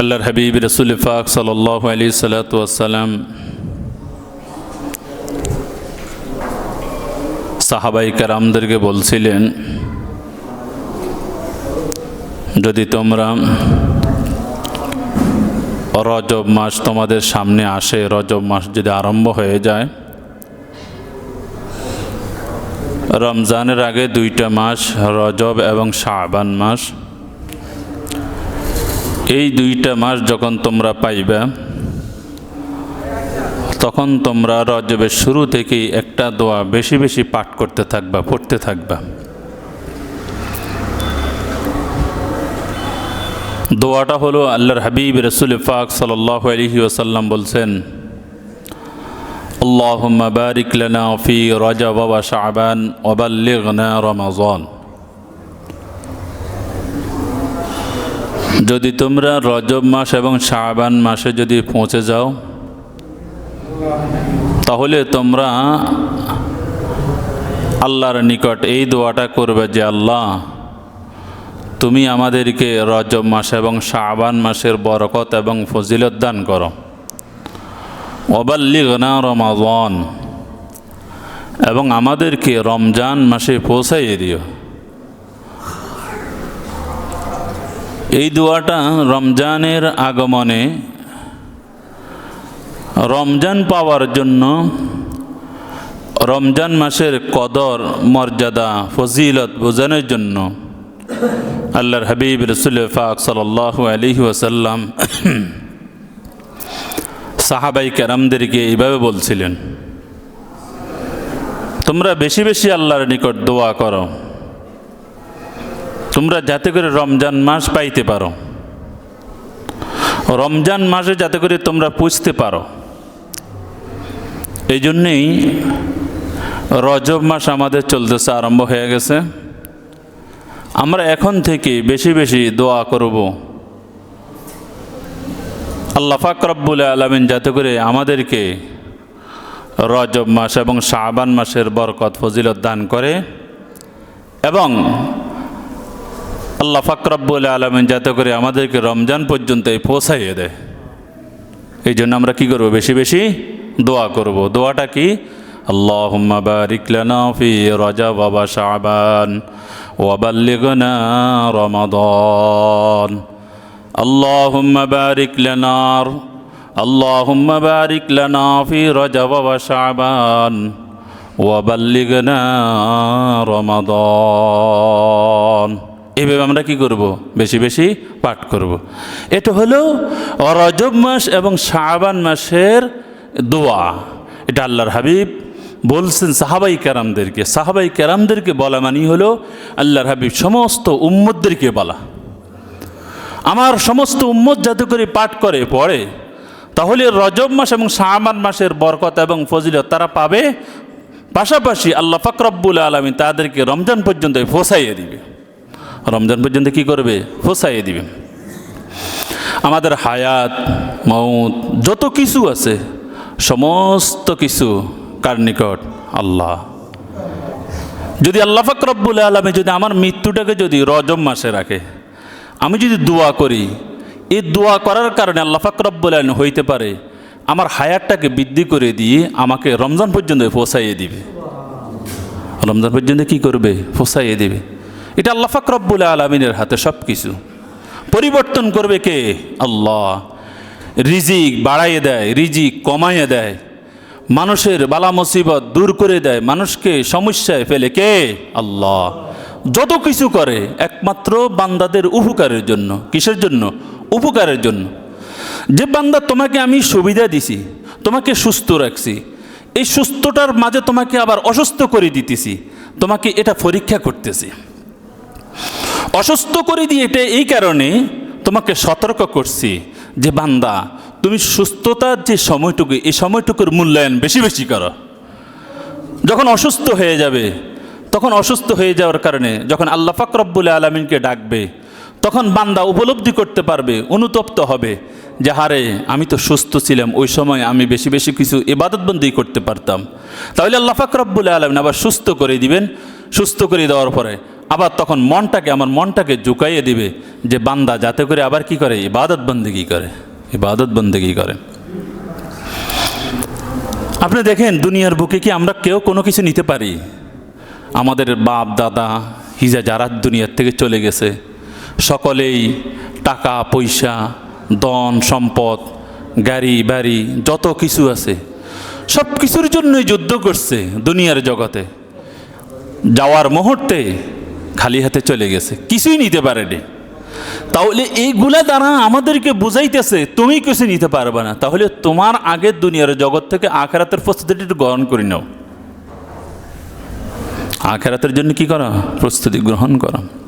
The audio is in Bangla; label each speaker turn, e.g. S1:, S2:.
S1: আল্লাহর হাবিব, রসুল ফাক সাল্লাহ আলী সালাতাম সাহাবাই কারামদেরকে বলছিলেন, যদি তোমরা রজব মাস তোমাদের সামনে আসে, রজব মাস যদি আরম্ভ হয়ে যায়, রমজানের আগে দুইটা মাস রজব এবং শাবান মাস এই দুইটা মাস যখন তোমরা পাইবা, তখন তোমরা রজবের শুরু থেকেই একটা দোয়া বেশি বেশি পাঠ করতে থাকবা, পড়তে থাকবা। দোয়াটা হলো আল্লাহর হাবিব রসুল ফাক সাল্লাহ আলহি ওসাল্লাম বলছেন আল্লাহ বারিক লানা ফি রজা বাবা শাহবান অবাল্লিগনা রমাজন। যদি তোমরা রজব মাস এবং শাবান মাসে যদি পৌঁছে যাও, তাহলে তোমরা আল্লাহর নিকট এই দোয়াটা করবে যে, আল্লাহ, তুমি আমাদেরকে রজব মাস এবং শাবান মাসের বরকত এবং ফজিলত দান করো। অবাল্লিগনা রমাজন এবং আমাদেরকে রমজান মাসে পৌঁছাইয়ে দিও। এই দোয়াটা রমজানের আগমনে, রমজান পাওয়ার জন্য রমজান মাসের কদর, মর্যাদা, ফজিলত বোঝানোর জন্য আল্লাহর হাবিব রসুল ফাক সাল আলহি ওসাল্লাম সাহাবাই কেরামদেরকে এইভাবে বলছিলেন, তোমরা বেশি বেশি আল্লাহর নিকট দোয়া করো। তোমরা যাতে করে রমজান মাস পাইতে পারো। রমজান মাসে যাতে করে তোমরা পুষতে পারো। এই জন্যেই রজব মাস আমাদের চলতেছে, আরম্ভ হয়ে গেছে। আমরা এখন থেকে বেশি বেশি দোয়া করব। আল্লাহ ফাকরব্বুল আলমিন যাতে করে আমাদেরকে রজব মাস এবং শাহবান মাসের বরকত, ফজিলত দান করে। এবং আল্লাহ ফাকরব্বুল আলমিন যাতে করে আমাদেরকে রমজান পর্যন্ত পৌঁছাইয়ে দেয় এই জন্য আমরা কি করব বেশি বেশি দোয়া করব দোয়াটা কি আল্লাহ বারিক লানা ফি রজব ওয়া শাবান ওয়াবাল্লিগনা রমাদান اللهم بارك لنا اللهم بارك لنا في رجب وشعبان وبلغنا رمضان এইভাবে আমরা কি করব? বেশি বেশি পাঠ করব। এটা হলো রজব মাস এবং শাবান মাসের দোয়া। এটা আল্লাহর হাবিব বলছেন সাহাবাই কেরামদেরকে। সাহাবাই কেরামদেরকে বলা মানি হলো আল্লাহর হাবিব সমস্ত উম্মদদেরকে বলা। আমার সমস্ত উম্মত যাতে করে পাঠ করে, পড়ে, তাহলে রজব মাস এবং শাহমান মাসের বরকত এবং ফজিলত তারা পাবে। পাশাপাশি আল্লাহ ফাকরব্বুল আলমী তাদেরকে রমজান পর্যন্ত ফোসাইয়ে দিবে। রমজান পর্যন্ত কি করবে? ফোসাইয়ে দিবে। আমাদের হায়াত মৌত যত কিছু আছে, সমস্ত কিছু কার নিকট? আল্লাহ। যদি আল্লাহ ফাকরব্বুল আলমী যদি আমার মৃত্যুটাকে যদি রজম মাসে রাখে, আমি যদি দোয়া করি, এই দোয়া করার কারণে আল্লাহ ফাকরব্বুল আলম হইতে পারে, আমার হায়াতটাকে বৃদ্ধি করে দিয়ে আমাকে রমজান পর্যন্ত ফোসাইয়ে দিবে। রমজান পর্যন্ত কি করবে? ফোসাইয়ে দিবে। এটা আল্লাহ ফাকরব্বুল আলমিনের হাতে সব কিছু পরিবর্তন করবে কে? আল্লাহ। রিজিক বাড়াইয়ে দেয়, রিজিক কমাইয়ে দেয়। মানুষের বালা মুসিবত দূর করে দেয়, মানুষকে সমস্যায় ফেলে কে? আল্লাহ। যত কিছু করে, একমাত্র বান্দাদের উপকারের জন্য, কিসের জন্য? উপকারের জন্য। যে বান্দা তোমাকে আমি সুবিধা দিছি, তোমাকে সুস্থ রাখছি, এই সুস্থটার মাঝে তোমাকে আবার অসুস্থ করে দিতেছি, তোমাকে এটা পরীক্ষা করতেছি। অসুস্থ করে দিয়ে এটা এই কারণে তোমাকে সতর্ক করছি যে বান্দা, তুমি সুস্থতার যে সময়টুকু, এই সময়টুকুর মূল্যায়ন বেশি বেশি করো। যখন অসুস্থ হয়ে যাবে, তখন অসুস্থ হয়ে যাওয়ার কারণে যখন আল্লাহ ফাকরব্বুল আলমিনকে ডাকবে, তখন বান্দা উপলব্ধি করতে পারবে, অনুতপ্ত হবে যে, হারে, আমি তো সুস্থ ছিলাম, ওই সময় আমি বেশি বেশি কিছু ইবাদতবন্দি করতে পারতাম। তাহলে আল্লাহ ফাকরব্বুল আলমিন আবার সুস্থ করে দিবেন। সুস্থ করে দেওয়ার পরে আবার তখন মনটাকে, আমার মনটাকে ঝুঁকাইয়ে দিবে যে বান্দা যাতে করে আবার কি করে? ইবাদত বন্দেগি করে? ইবাদত বন্দেগি করে? আপনি দেখেন, দুনিয়ার বুকে কি আমরা কেউ কোনো কিছু নিতে পারি? আমাদের বাপ, দাদা, হিজা যারা দুনিয়ার থেকে চলে গেছে, সকলেই টাকা, পয়সা, ধন, সম্পদ, গাড়ি, বাড়ি, যত কিছু আছে সব কিছুর জন্যই যুদ্ধ করছে দুনিয়ার জগতে। যাওয়ার মুহূর্তে খালি হাতে চলে গেছে। কিছুই নিতে পারেনি। তাহলে এইগুলা দ্বারা আমাদেরকে বুঝাইতেছে, তুমি কিছু নিতে পারবে না। তাহলে তোমার আগের দুনিয়ার জগৎ থেকে আখেরাতের একটু গ্রহণ করে নাও। আখেরাতের জন্য কি করা? প্রস্তুতি গ্রহণ করা।